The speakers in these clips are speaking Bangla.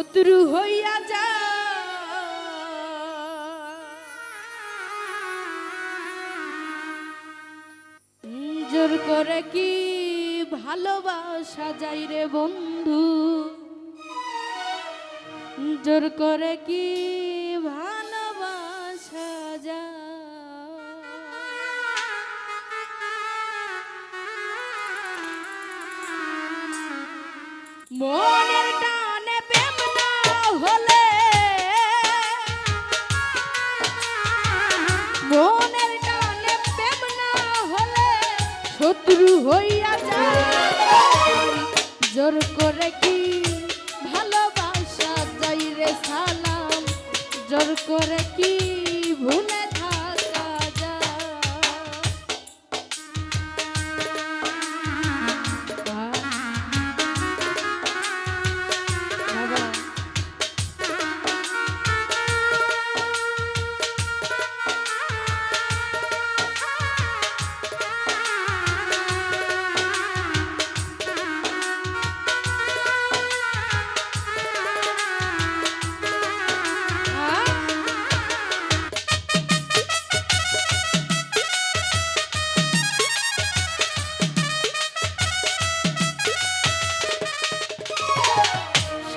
শত্রু হইয়া যা। জোর করে কি ভালোবাসা যাই রে বন্ধু? জোর করে কি সালাম জোর করে কি ভুলে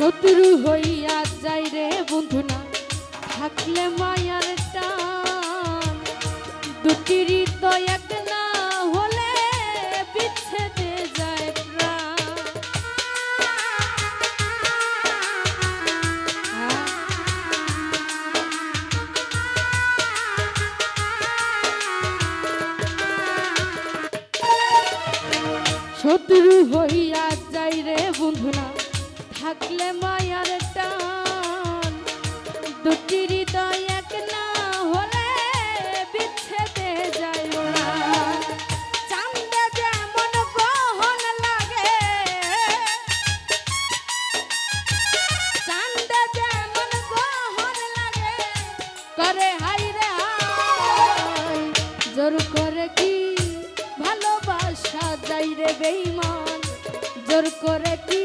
শত্রু হইয়া যাই রে বন্ধু না, থাকলে মায়ার টান দুটি তো এক না হলে বিচ্ছেদে যায়। শত্রু হইয়া যাই রে বন্ধু না থাকলে মায়ার টান। দুটি হৃদয় এক না হলে বিচ্ছেদে যায় ওরা। চান্দে যেমন গ্রহণ লাগে চান্দে যেমন গ্রহণ লাগে, করে হাই রে জোর করে কি ভালোবাসা যাই রে বেইমান জোর করে কি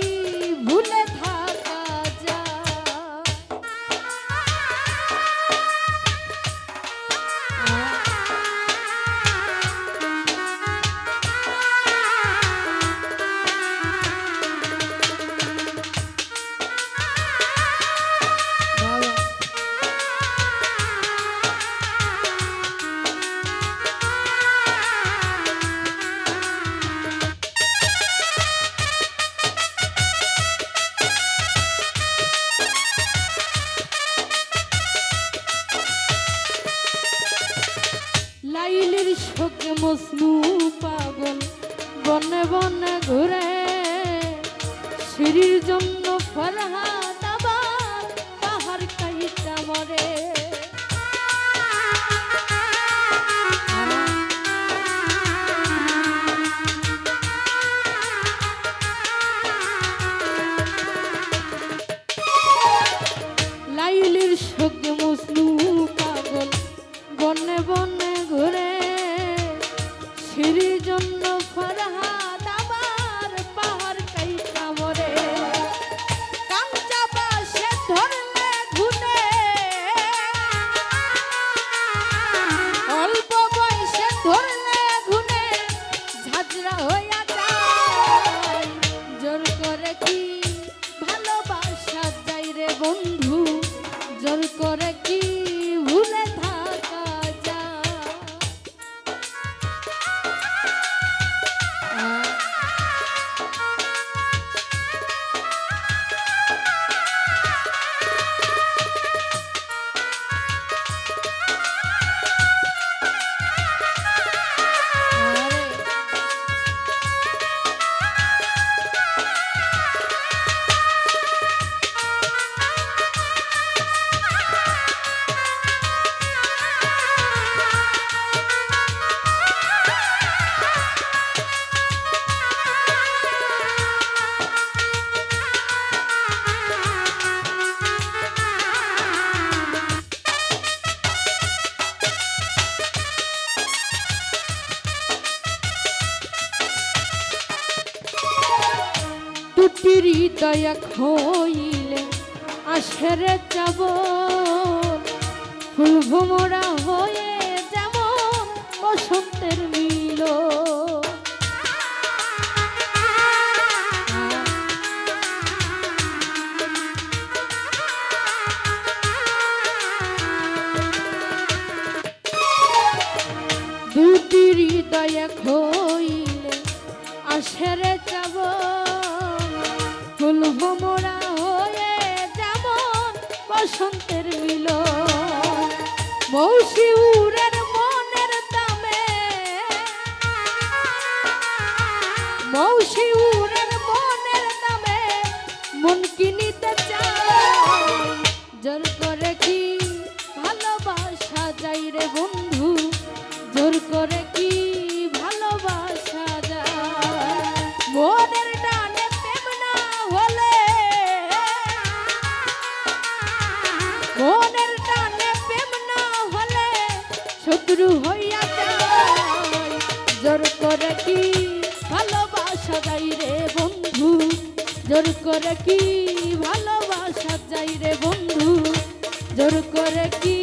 শোকে মসনু পাগল বনে বনে ঘুরে। সিঁড়ির জন্য ফরহাদ দুটি হৃদয় এক হইলে আশেরে যাব। ফুল ভোমরা হয়ে যেমন বসন্তের মিল। দুটি হৃদয় এক হইলে আশেরে যাব। ভোমরা হয়ে যেমন বসন্তের মিল মৌসি উড়ের মনের দামে। মৌসি উড়ের মনের দামে মন কিনিতে চায় জোর শত্রু হইয়া জোর করে কি ভালোবাসা যাই রে বন্ধু? জোর করে কি ভালোবাসা যাই রে বন্ধু? জোর করে কি